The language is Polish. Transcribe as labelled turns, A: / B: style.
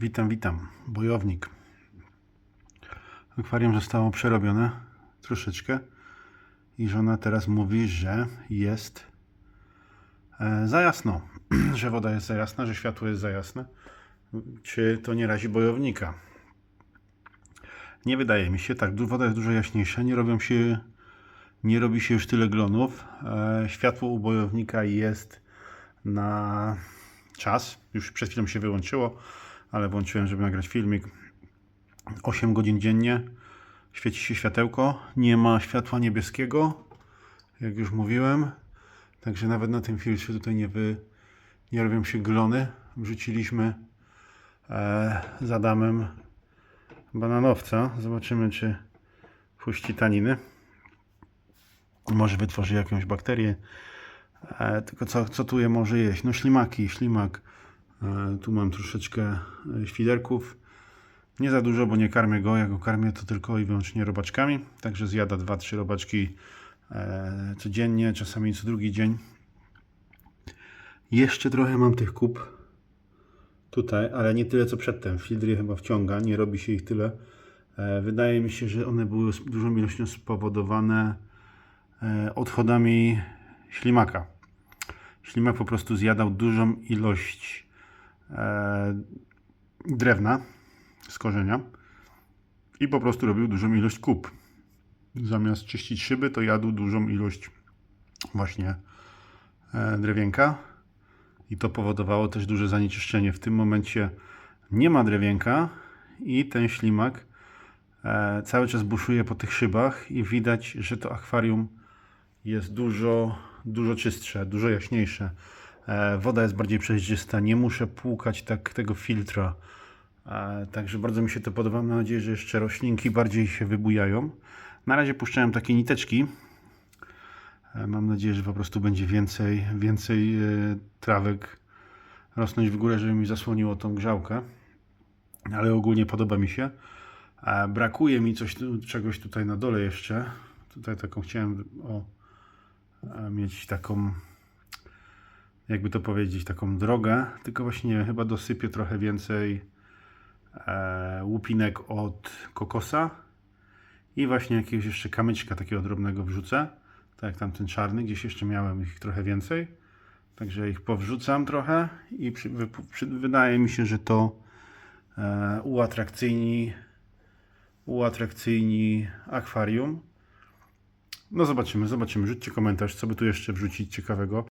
A: Witam, witam. Bojownik. Akwarium zostało przerobione troszeczkę i żona teraz mówi, że jest e, za jasno, że woda jest za jasna, że światło jest za jasne. Czy to nie razi bojownika? Nie wydaje mi się, tak, woda jest dużo jaśniejsza, nie robią się, nie robi się już tyle glonów. E, światło u bojownika jest na czas, już przed chwilą się wyłączyło, ale włączyłem, żeby nagrać filmik. 8 godzin dziennie, świeci się światełko, nie ma światła niebieskiego, jak już mówiłem, także nawet na tym filtrze tutaj nie, wy, nie robią się glony. Wrzuciliśmy e, z Adamem bananowca, zobaczymy czy puści taniny. Może wytworzy jakąś bakterię. E, tylko co, co tu je może jeść? No ślimaki, ślimak. E, tu mam troszeczkę e, świderków. Nie za dużo, bo nie karmię go. Ja go karmię to tylko i wyłącznie robaczkami. Także zjada 2-3 robaczki e, codziennie, czasami co drugi dzień. Jeszcze trochę mam tych kup tutaj, ale nie tyle co przedtem. Filtr je chyba wciąga, nie robi się ich tyle. Wydaje mi się, że one były dużą ilością spowodowane odchodami ślimaka. Ślimak po prostu zjadał dużą ilość drewna z korzenia i po prostu robił dużą ilość kup. Zamiast czyścić szyby, to jadł dużą ilość właśnie e, drewienka i to powodowało też duże zanieczyszczenie. W tym momencie nie ma drewienka i ten ślimak e, cały czas buszuje po tych szybach i widać, że to akwarium jest dużo, dużo czystsze, dużo jaśniejsze. E, woda jest bardziej przejrzysta, nie muszę płukać tak tego filtra. E, także bardzo mi się to podoba. Mam nadzieję, że jeszcze roślinki bardziej się wybujają. Na razie puszczałem takie niteczki. E, mam nadzieję, że po prostu będzie więcej, więcej trawek rosnąć w górę, żeby mi zasłoniło tą grzałkę. Ale ogólnie podoba mi się. Brakuje mi coś, czegoś tutaj na dole jeszcze. Tutaj taką chciałem o, mieć taką, jakby to powiedzieć, taką drogę. Tylko właśnie chyba dosypię trochę więcej e, łupinek od kokosa i właśnie jakiegoś jeszcze kamyczka takiego drobnego wrzucę. Tak jak tamten czarny, gdzieś jeszcze miałem ich trochę więcej. Także ich powrzucam trochę i przy, wy, przy, wydaje mi się, że to e, uatrakcyjni, uatrakcyjni akwarium. No zobaczymy, zobaczymy. Rzućcie komentarz, co by tu jeszcze wrzucić ciekawego.